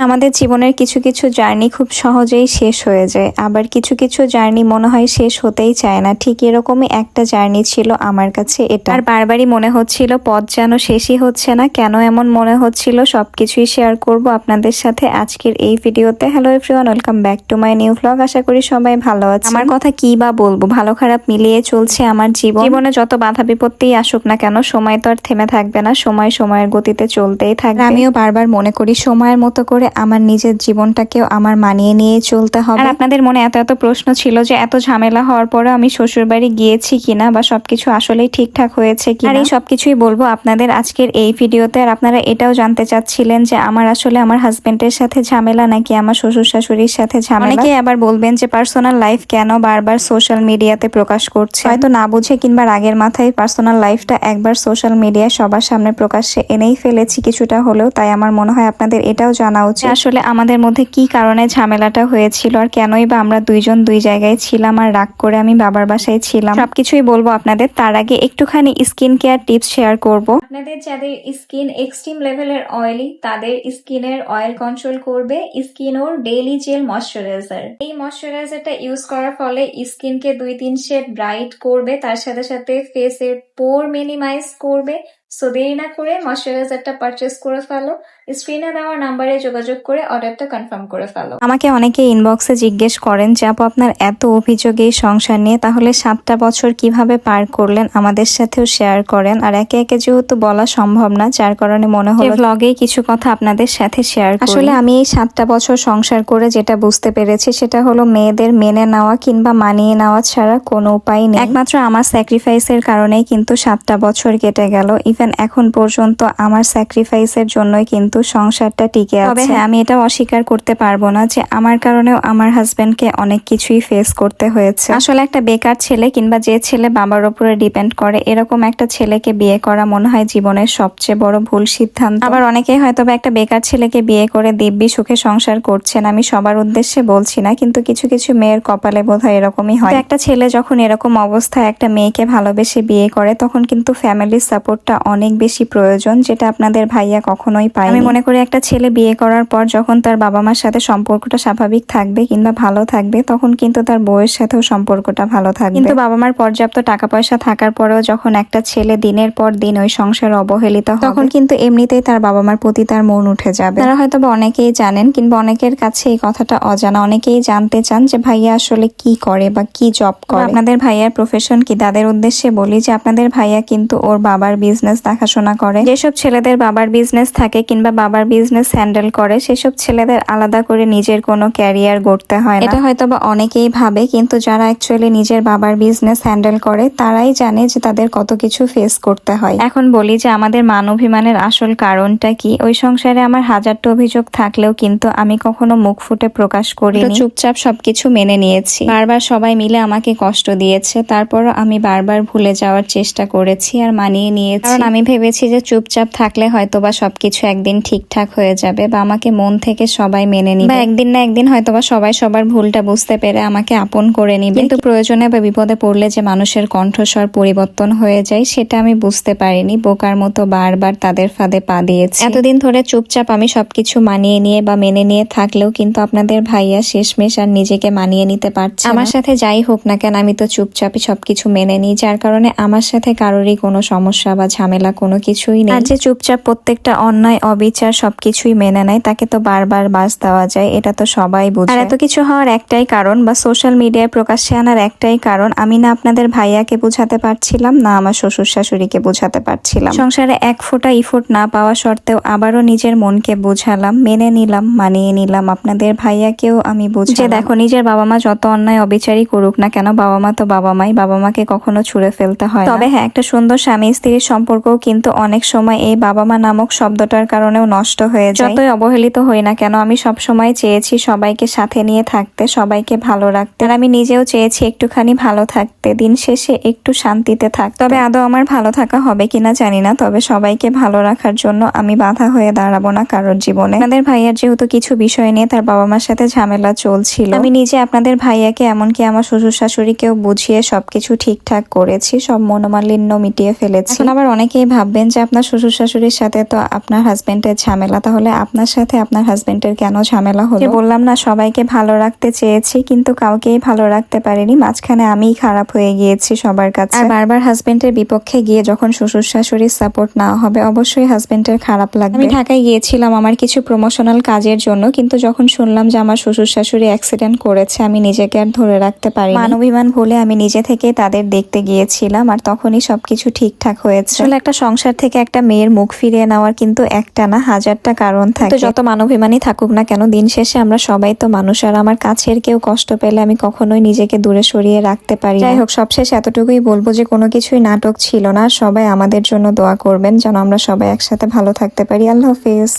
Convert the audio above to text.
আমাদের জীবনের কিছু কিছু জার্নি খুব সহজেই শেষ হয়ে যায়। আবার কিছু কিছু জার্নি মনে হয় শেষ হতেই চায় না। ঠিক এরকমই একটা জার্নি ছিল আমার কাছে এটা। আর বারবারই মনে হচ্ছিল, পথ যেন শেষই হচ্ছে না। কেন এমন মনে হচ্ছিল? সবকিছুই শেয়ার করব আপনাদের সাথে আজকের এই ভিডিওতে। Hello everyone welcome back to my new blog আশা করি সবাই ভালো আছে আমার কথা কি বা বলব? ভালো খারাপ মিলিয়ে চলছে আমার জীবন। জীবনে যত বাধা বিপত্তিই আসুক না কেন, সময় তো আর থেমে থাকবে না। সময় সময়ের গতিতে চলতেই থাকবে। আমিও বারবার মনে করি, সময়ের মতো করে আমার নিজের জীবনটাকেও আমার মানিয়ে নিয়ে চলতে হবে। আর আপনাদের মনে এত এত প্রশ্ন ছিল যে এত ঝামেলা হওয়ার পরে আমি শ্বশুর বাড়ি গিয়েছি কিনা বা সবকিছু আসলেই ঠিকঠাক হয়েছে কি আর এই সবকিছুই বলব আপনাদের আজকের এই ভিডিওতে। আর আপনারা এটাও জানতে চাচ্ছিলেন যে আমার আসলে আমার হাজবেন্ডের সাথে ঝামেলা নাকি আমার শ্বশুর শাশুড়ির সাথে ঝামেলা? অনেকে আবার বলবেন যে পার্সোনাল লাইফ কেন বারবার সোশ্যাল মিডিয়াতে প্রকাশ করছে? হয়তো না বুঝে কিংবা রাগের মাথায় পার্সোনাল লাইফটা একবার সোশ্যাল মিডিয়ায় সবার সামনে প্রকাশ্যে এনেই ফেলেছি কিছুটা হলেও তাই আমার মনে হয় আপনাদের এটাও জানা উচিত। আসলে আমাদের মধ্যে কি কারণে ঝামেলাটা হয়েছিল আর কেনই বা আমরা দুইজন দুই জায়গায় ছিলাম আর রাগ করে আমি বাবার বাসায় ছিলাম। সবকিছুই বলব আপনাদের। তার আগে একটুখানি স্কিন কেয়ার টিপস শেয়ার করব। আপনাদের যাদের স্কিন এক্সট্রিম লেভেলের অয়েলি তাদের স্কিনের অয়েল কন্ট্রোল করবে স্কিন ওর ডেইলি জেল ময়শ্চারাইজার। এই ময়শ্চারাইজারটা ইউজ করার ফলে স্কিনকে দুই তিন শেড ব্রাইট করবে তার সাথে সাথে ফেসের পোর মিনিমাইজ করবে সো দেরি না করে ময়শ্চারাইজারটা পারচেস করে ফেলো। স্ক্রিনে দেওয়া নাম্বারে যোগাযোগ করে অর্ডারটা কনফার্ম করে ফেলো। আমাকে অনেকে ইনবক্সে জিজ্ঞেস করেন যে আপু আপনার এত অভিযোগ এই সংসার নিয়ে তাহলে সাতটা বছর কীভাবে পার করলেন? আমাদের সাথেও শেয়ার করেন। আর একে একে যেহেতু বলা সম্ভব না যার কারণে মনে হলো ব্লগেই কিছু কথা আপনাদের সাথে শেয়ার আসলে আমি এই সাতটা বছর সংসার করে যেটা বুঝতে পেরেছি সেটা হলো মেয়েদের মেনে নেওয়া কিংবা মানিয়ে নেওয়া ছাড়া কোনো উপায় নেই। একমাত্র আমার স্যাক্রিফাইসের কারণেই কিন্তু সাতটা বছর কেটে গেল। ইভেন এখন পর্যন্ত আমার স্যাক্রিফাইসের জন্যই কিন্তু সংসারটা টিকে আছে। তবে হ্যাঁ আমি এটা অস্বীকার করতে পারব না যে আমার কারণেও আমার হাজবেন্ডকে অনেক কিছুই ফেস করতে হয়েছে। আসলে একটা বেকার ছেলে কিংবা যে ছেলে বাবার উপরে ডিপেন্ড করে এরকম একটা ছেলেকে বিয়ে করা মনে হয় জীবনের সবচেয়ে বড় ভুল সিদ্ধান্ত। আবার অনেকেই হয়তো একটা বেকার ছেলেকে বিয়ে করে দিব্যি সুখে সংসার করছেন আমি সবার উদ্দেশ্যে বলছি না কিন্তু কিছু কিছু মেয়ের কপালে বোধ হয় এরকমই হয়। একটা ছেলে যখন এরকম অবস্থায় একটা মেয়েকে ভালোবেসে বিয়ে করে তখন কিন্তু ফ্যামিলির সাপোর্টটা অনেক বেশি প্রয়োজন যেটা আপনাদের ভাইয়া কখনোই পায় আমি মনে করি একটা ছেলে বিয়ে করার পর যখন তার বাবা মার সাথে সম্পর্কটা স্বাভাবিক থাকবে কিংবা ভালো থাকবে, তখন কিন্তু তার বউয়ের সাথেও সম্পর্কটা ভালো থাকবে। কিন্তু বাবা মার পর্যাপ্ত টাকা পয়সা থাকার পরেও যখন একটা ছেলে দিনের পর দিন ওই সংসার অবহেলিত তখন কিন্তু এমনিতেই তার বাবা মার প্রতি তার মন উঠে যাবে। তারা হয়তো অনেকেই জানেন কিংবা অনেকের কাছে এই কথাটা অজানা, অনেকেই জানতে চান যে ভাইয়া আসলে কি করে বা কি জব করে। আপনাদের ভাইয়ার প্রফেশন কি? তাদের উদ্দেশ্যে বলি যে আপনাদের ভাইয়া কিন্তু ওর বাবার বিজনেস দেখাশোনা করে। যেসব ছেলেদের বাবার বিজনেস থাকে কিংবা বাবার বিজনেস হ্যান্ডেল করে সেসব ছেলেদের আলাদা করে নিজের কোনো ক্যারিয়ার গড়তে হয় এটা হয়তো বা অনেকেই ভাবে কিন্তু যারা অ্যাকচুয়ালি নিজের বাবার বিজনেস হ্যান্ডেল করে তারাই জানে যে তাদের কত কিছু ফেস করতে হয়। এখন বলি যে আমাদের মান অভিমানের আসল কারণটা কি? ওই সংসারে আমার হাজারটা অভিযোগ থাকলেও কিন্তু আমি কখনো মুখ ফুটে প্রকাশ করি চুপচাপ সবকিছু মেনে নিয়েছি। বারবার সবাই মিলে আমাকে কষ্ট দিয়েছে তারপরও আমি বারবার ভুলে যাওয়ার চেষ্টা করেছি আর মানিয়ে নিয়েছি। কারণ আমি ভেবেছি যে চুপচাপ থাকলে হয়তো বা সবকিছু একদিন ঠিকঠাক হয়ে যাবে বা আমাকে মন থেকে সবাই মেনে নিবে। বা একদিন না একদিন হয়তো বা সবাই সবার ভুলটা বুঝতে পেরে আমাকে আপন করে নিবে। কিন্তু প্রয়োজনে বা বিপদে পড়লে যে মানুষের কণ্ঠস্বর পরিবর্তন হয়ে যায় সেটা আমি বুঝতে পারিনি। বোকার মতো বারবার তাদের ফাঁদে পা দিয়েছি। এতদিন ধরে চুপচাপ আমি সবকিছু মানিয়ে নিয়ে বা মেনে নিয়ে থাকলেও কিন্তু আপনাদের ভাইয়া শেষমেশ আর নিজেকে মানিয়ে নিতে পারছে আমার সাথে যাই হোক না কেন আমি তো চুপচাপই সবকিছু মেনে নিই যার কারণে আমার সাথে কারোরই কোনো সমস্যা বা ঝামেলা কোনো কিছুই নেই। আর যে চুপচাপ প্রত্যেকটা অন্যায় অবিচার সবকিছুই মেনে নেয় তাকে তো বারবার বাস দেওয়া যায় এটা তো সবাই বুঝে। আর এত কিছু হওয়ার একটাই কারণ বা সোশ্যাল মিডিয়ায় প্রকাশ্যে আনার একটাই কারণ আমি না আপনাদের ভাইয়াকে বোঝাতে পারছিলাম না আমার শ্বশুর শাশুড়িকে বোঝাতে পারছিলাম। সংসারে এক ফোঁটা ইফোর্ট না পাওয়া সত্ত্বেও আবারও নিজের মনকে বোঝালাম মেনে নিলাম মানিয়ে নিলাম আপনাদের ভাইয়াকেও আমি বুঝি যে দেখো নিজের বাবা মা যত অন্যায় অবিচারই করুক না কেন বাবা মা তো বাবা মাই বাবা মাকে কখনো ছুড়ে ফেলতে হয় তবে হ্যাঁ একটা সুন্দর স্বামী স্ত্রীর সম্পর্কও কিন্তু অনেক সময় এই বাবা মা নামক শব্দটার কারণেও নষ্ট হয়ে যায়। যতই অবহেলিত হই না কেন আমি সব সময় চেয়েছি সবাইকে সাথে নিয়ে থাকতে সবাইকে ভালো রাখতে। আর আমি নিজেও চেয়েছি একটুখানি ভালো থাকতে দিন শেষে একটু শান্তিতে থাক তবে আদৌ আমার ভালো থাকা হবে কিনা জানি না তবে সবাইকে ভালো রাখার জন্য আমি বাধা হয়ে দাঁড়াবো না কারোর জীবনে। আপনাদের ভাইয়ার যেহেতু কিছু বিষয় নিয়ে তার বাবা মার সাথে ঝামেলা চলছিল। আমি নিজে আপনাদের ভাইয়াকে এমনকি আমার শ্বশুর শাশুড়িকেও বুঝিয়ে সবকিছু ঠিকঠাক করেছি সব মনোমালিন্য মিটিয়ে ফেলেছি। এখন আবার অনেকে অনেকেই ভাববেন যে আপনার শ্বশুর শাশুড়ির সাথে তো আপনার হাজবেন্ডের ঝামেলা তাহলে আপনার সাথে আপনার হাজবেন্ডের কেন ঝামেলা হলো? বললাম না সবাইকে ভালো রাখতে চেয়েছি কিন্তু কাউকেই ভালো রাখতে পারিনি। মাঝখানে আমিই খারাপ হয়ে গিয়েছি সবার কাছে। আর বারবার হাজবেন্ডের বিপক্ষে গিয়ে যখন শ্বশুর শাশুড়ির সাপোর্ট না হবে অবশ্যই হাজবেন্ডের খারাপ লাগবে। আমি ঢাকায় গিয়েছিলাম আমার কিছু প্রমোশনাল কাজের জন্য কিন্তু যখন শুনলাম যে আমার শ্বশুর শাশুড়ি অ্যাক্সিডেন্ট করেছে আমি নিজেকে আর ধরে রাখতে পারি মানবিমান ভুলে আমি নিজে থেকে তাদের দেখতে গিয়েছিলাম আর তখনই সবকিছু ঠিকঠাক হয়েছে। একটা সংসার থেকে একটা মেয়ের মুখ ফিরিয়ে নেওয়ার কিন্তু একটা না হাজারটা কারণ থাকে। যত মানবিমানই থাকুক না কেন দিন শেষে আমরা সবাই তো মানুষ আর আমার কাছের কেউ কষ্ট পেলে আমি কখনোই নিজেকে দূরে সরিয়ে রাখতে পারি যাই হোক সবশেষ এতটুকুই বলব যে কোনো কিছুই নাটক ছিল না। সবাই আমাদের জন্য দোয়া করবেন যেন আমরা সবাই একসাথে ভালো থাকতে পারি। আল্লাহ হাফিজ।